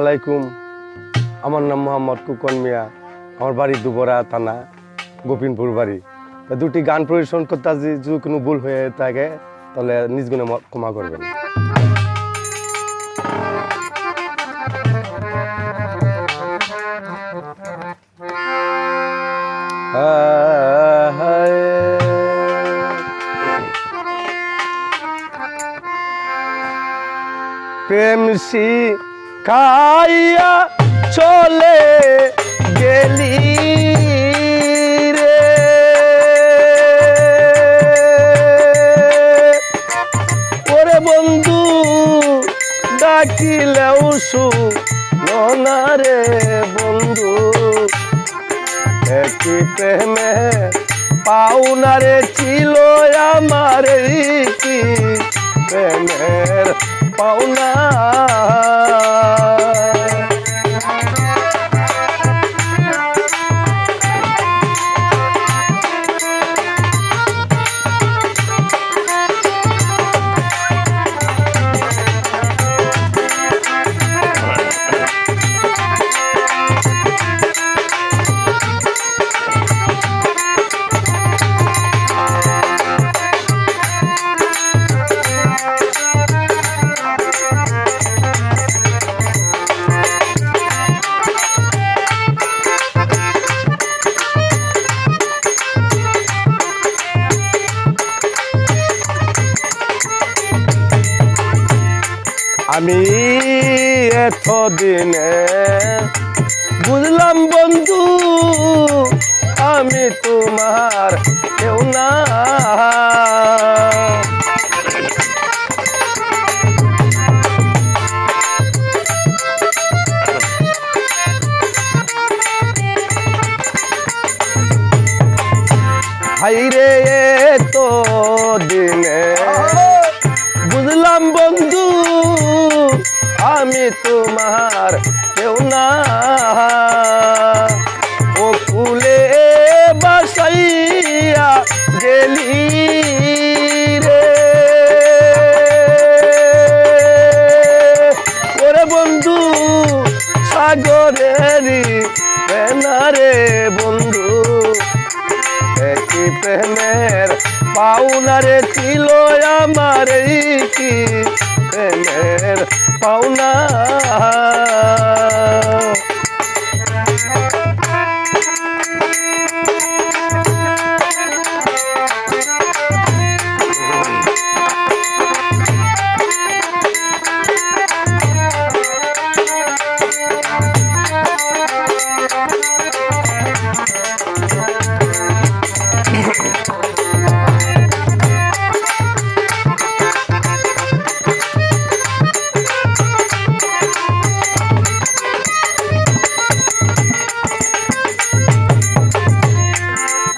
আলাইকুম। আমার নাম মোহাম্মদ কুকন মিয়া। আমার বাড়ি দুবরা থানা, গোপিনপুর বাড়ি। দুটি গান পরিবেশন করতে যদি কোনো ভুল হয়ে থাকে, তাহলে নিজ গুণে ক্ষমা করবেন। প্রেম কাইয়া চলে গেলি রে। ওরে বন্ধু, ডাকিলেও না রে বন্ধু। একই প্রেমে পাউনারে ছিল আমার এই কি পাওনা আমি এতদিনে বুঝলাম বন্ধু আমি তোমার কেউ না। হাইরে আমি তোমার কেউ না। ও কুলে বাসাইয়া গেলি রে। ওরে বন্ধু সাগরেরই রে বন্ধু, একই প্রেমের পাওনারে ছিল আমার কি প্রেমের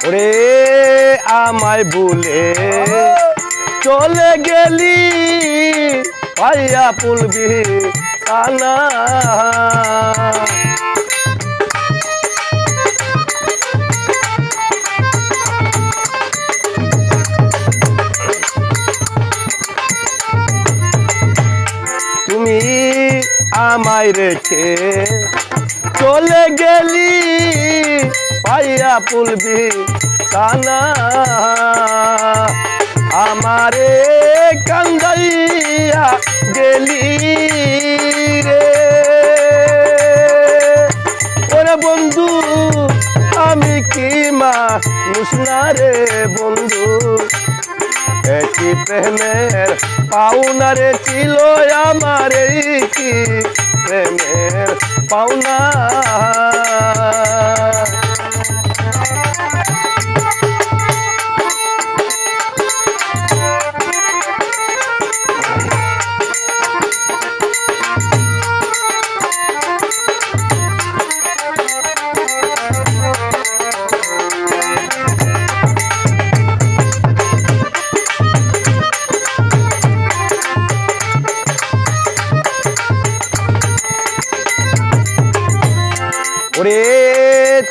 ওরে আমায় বলে চলে গেলি পাইয়া পুলবি আনা তুমি আমায় রেখে চলে গেলি পাইয়া পুলবি কানা। আমারে কান্দাইয়া গেলি রে। ওরে বন্ধু, আমি কি মা মুসনা রে বন্ধু? একই প্রেমের পাওনারে ছিল আমার কি প্রেমের পাওনা?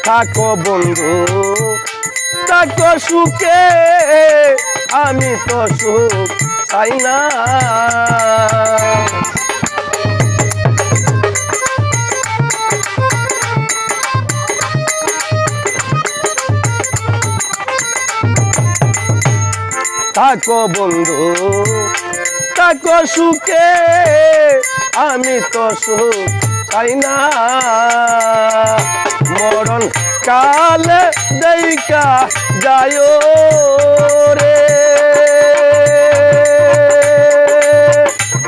থাকো বন্ধু, থাকো সুখে, আমি তো সুখ চাই না। থাকো বন্ধু, থাকো সুখে, আমি তো সুখ চাই না। মরণ কাল দেখা যায় রে।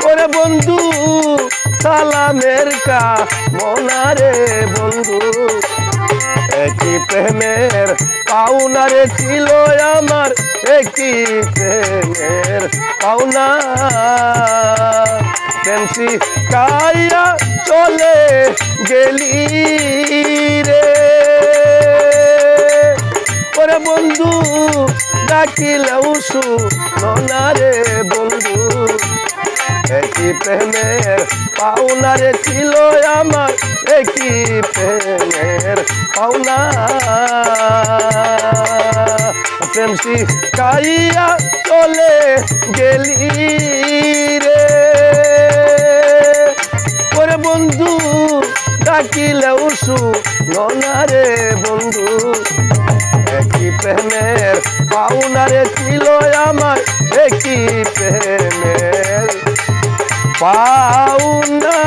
ওরে বন্ধু, সালামের কা মনারে বন্ধু। একই প্রেমের পাওনারে ছিল আমার, একই প্রেমের পাওনা। পেন্সি কাইয়া চলে গেলি। ডাকিলেও শুনো রে বন্ধু। একই প্রেমের পাওনারে ছিল আমার, একই প্রেমের পাওনা। প্রেম কাইয়া চলে গেলি রে। ওরে বন্ধু ডাকিলেও শুনো না রে বন্ধু। একই প্রেমের পাউনারে ছিল আমার একই প্রেমের পাওনা।